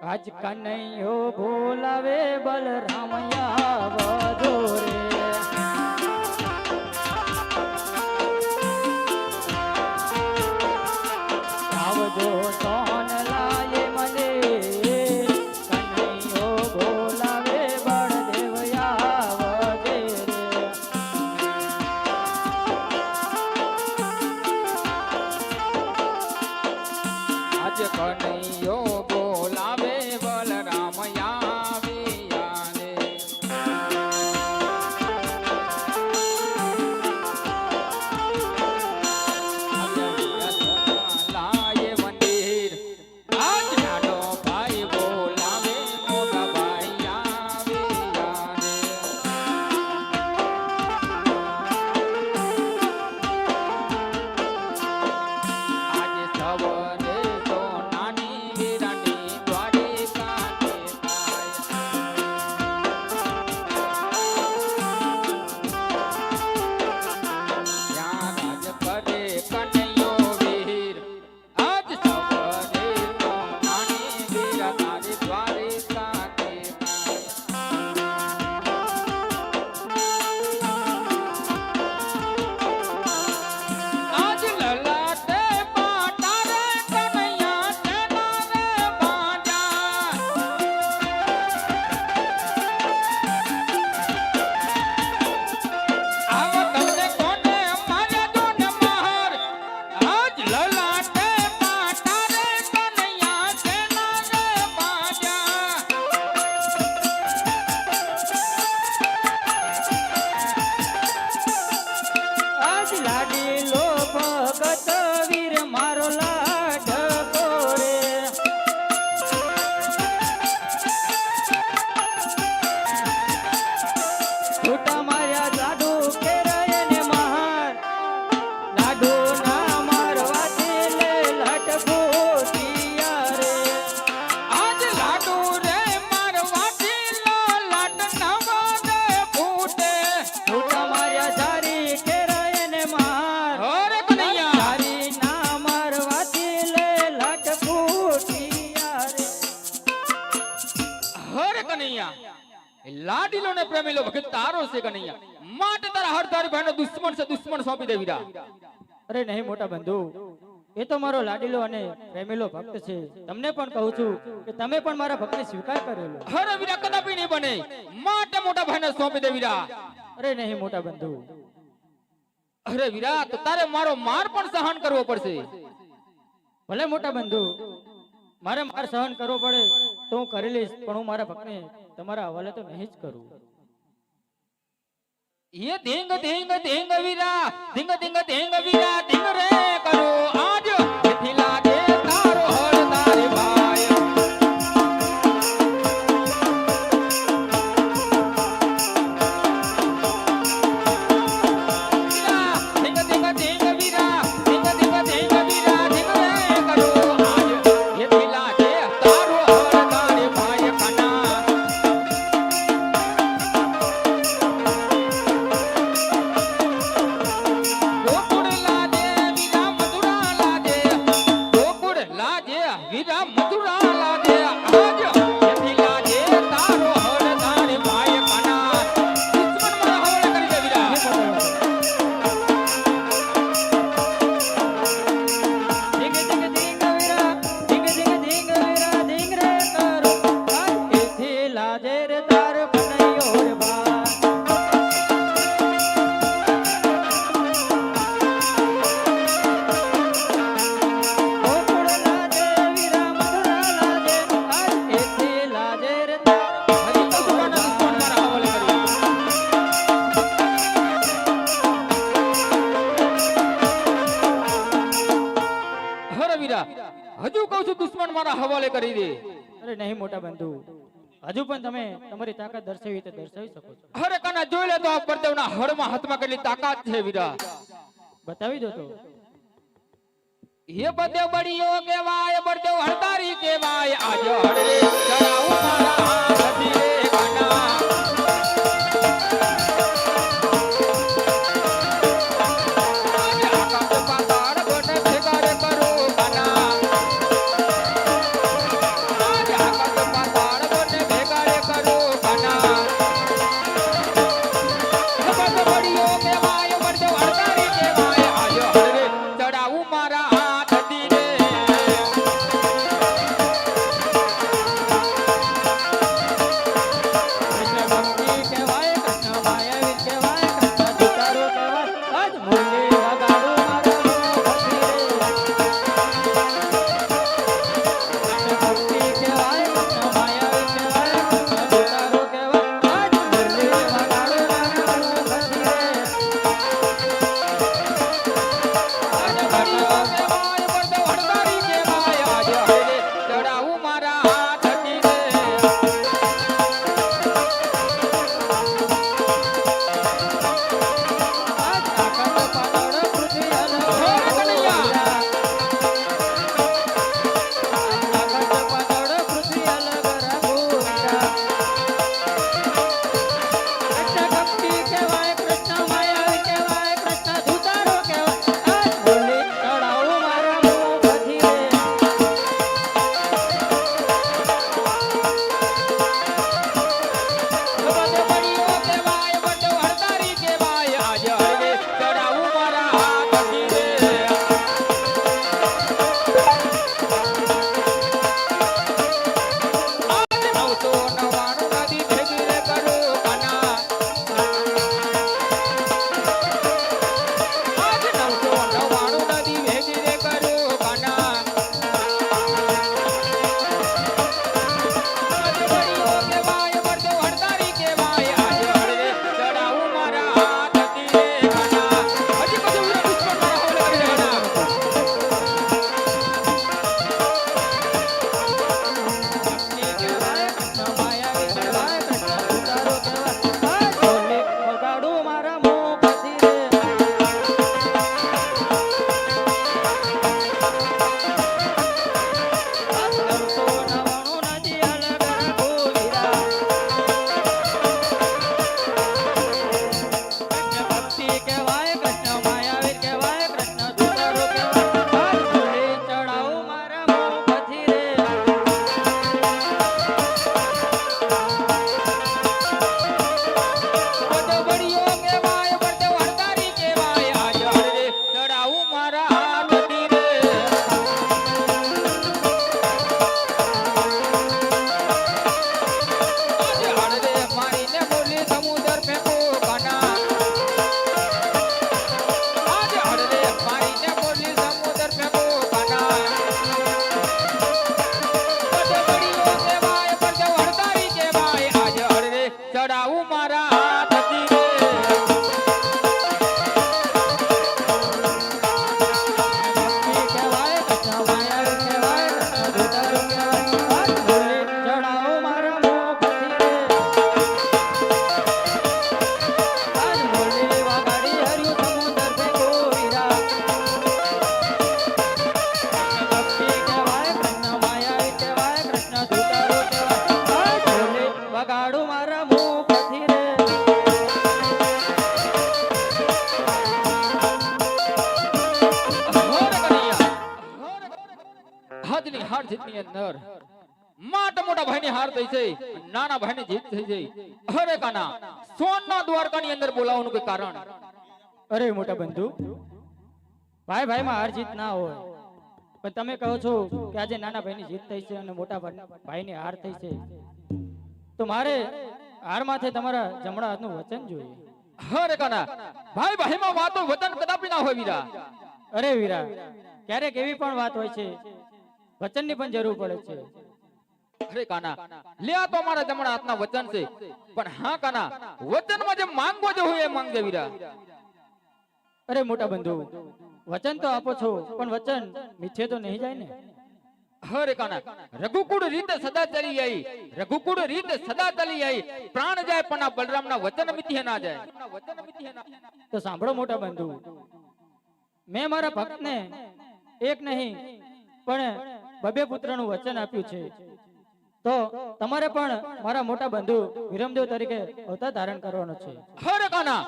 આજ કનૈયો ભોલાવે બલરામયા વધો રે. સોંપી અરે નહીં મોટા બંધુ. એ તો મારો લાડીલો અને પ્રેમીલો ભક્ત છે. તમને પણ કહું છું કે તમે પણ મારા ભક્તને સ્વીકાર કરેલો. હરે વીરા કદાપી નહીં બને. માટે મોટા ભાઈને સોંપી દે વીરા અરે નહીં મોટા બંધુ. અરે વીરા તો તારે મારો માર પણ સહન કરવો પડશે. ભલે મોટા બંધુ. મારે માર સહન કરવો પડે તો હું કરી લઈશ પણ હું મારા ભક્તને તમારા હવાલે તો નહીં જ કરું. એ ધીંગ ધીંગ ધીંગ વીરા ધીંગ ધીંગ ધીંગ વીરા ધીંગ રે કરો આજ હજુ પણ તમે તમારી તાકાત દર્શાવી તે દર્શાવી શકો છો. અરે કના જોઈ લે તો આ પરદેવના હળમાં હાથમાં કેટલી તાકાત છે વીરા બતાવી દો તો. હે બદેવ બળીઓ કેવાય બળદેવ હળદારી કેવાય આજ હળરે ચડાવું મારા હાથ રે કના વગાડું મારા મુખથી રે. હાથની હાર જીતની અંદર. માટ મોટા ભાઈની હાર થઈ છે. નાના ભાઈની જીત થઈ છે. હરે કાના, સોનના દ્વારકાની અંદર બોલાવવાનું કોઈ કારણ? અરે મોટા બંધુ, ભાઈ ભાઈમાં હાર જીત ના હોય. પણ તમે કહો છો કે આજે નાના ભાઈની જીત થઈ છે અને મોટા ભાઈની હાર થઈ છે. તો મારે હાર માથે તમારા જમણા હાથનું વચન જોઈએ. અરે કાના. ભાઈ ભાઈમાં વાતો વતન કદાપી ના હોય વીરા. અરે વીરા ક્યારેક એવી પણ વાત હોય છે વચનની પણ જરૂર પડે છે. અરે કાના લે આ તો મારા જમણા હાથના વચન છે. પણ હા કાના વચનમાં જે માંગવો જો હોય એ માંગજે વીરા. અરે મોટા બંધુ વચન તો આપો છો પણ વચન મીઠે તો નહીં જાય ને? અરે કાના રઘુકુળ રીત સદા ચલી આવી રઘુકુળ રીત સદા ચલી આવી પ્રાણ જાય પણ આ મિથ્યા ના જાય વચન મિથ્યા ના તો સાંભળો મોટા બંધુ. મેં મારા ભક્તને એક નહીં, પણ બબે પુત્રનું વચન આપ્યું છે. તો તમારે પણ મારા મોટા બંધુ વિરમદેવ તરીકે અવતાર ધારણ કરવાનો છે. અરે કાના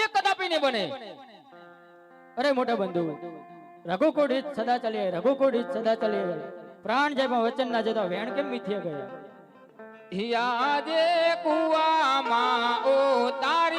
એ કદાપી નહીં બને. અરે મોટા બંધુ, રઘુકુળ રીત સદા ચલી રઘુકુળ રીત સદા ચલી. પ્રાણ જાય પણ વચન ના જતા વેણ કેમ મીથ્યા ગયા યાદે કુવામાં ઓ તારી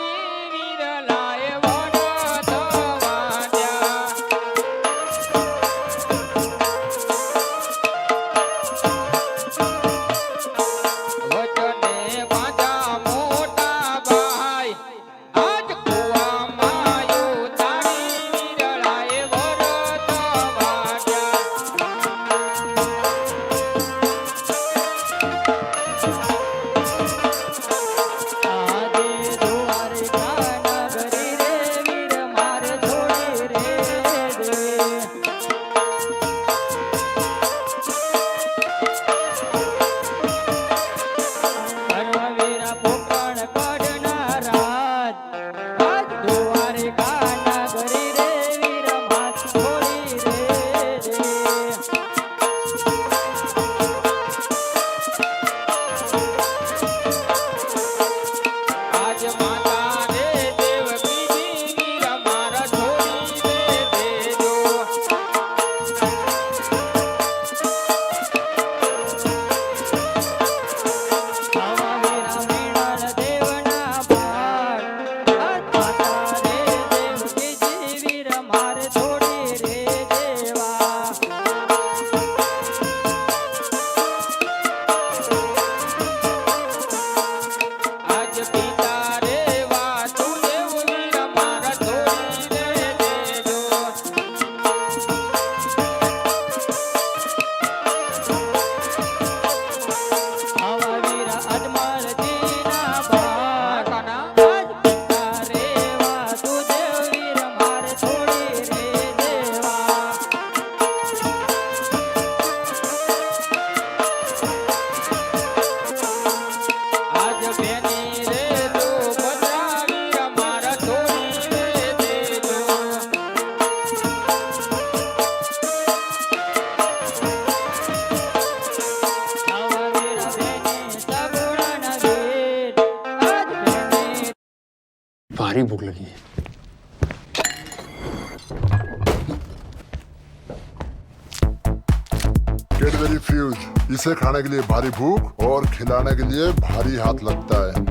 इसे खाने के लिए भारी भूख और खिलाने के लिए भारी हाथ लगता है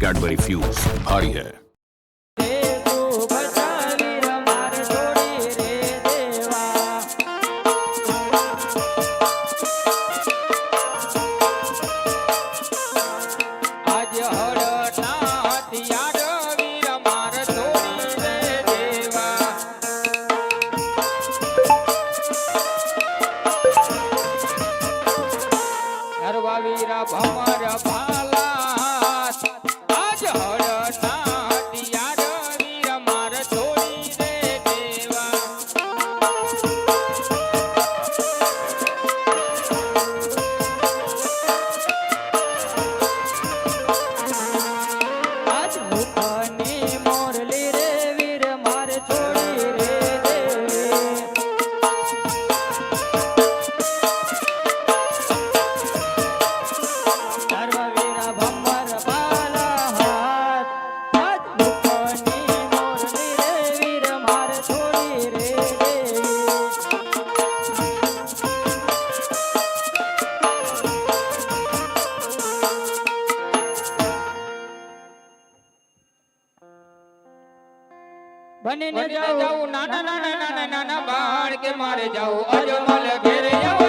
कैडबरी फ्यूज भारी है અને ને નાના નાના નાના નાના બાળ કે મારે જાઉં. અજમલ ઘેરે જાઉં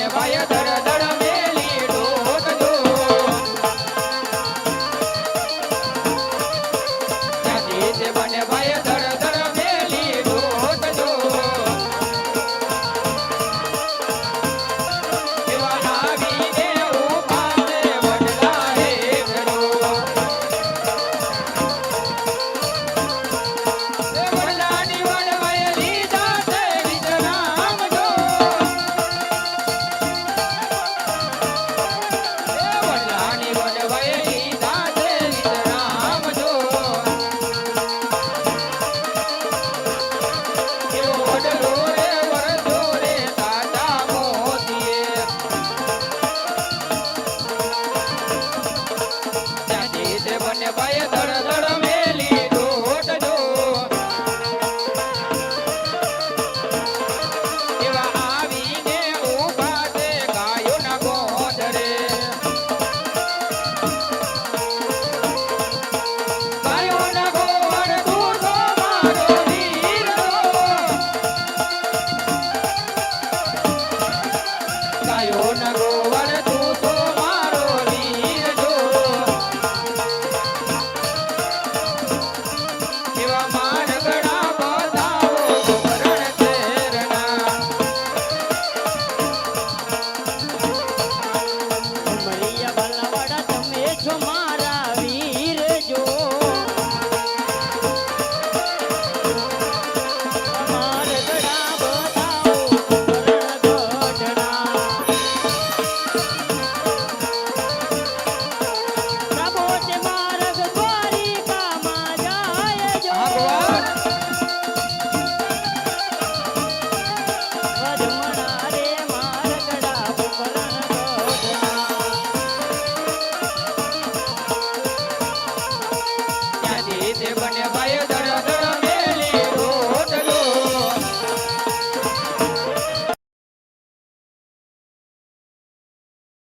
ને ભાઈ ધડ ધડ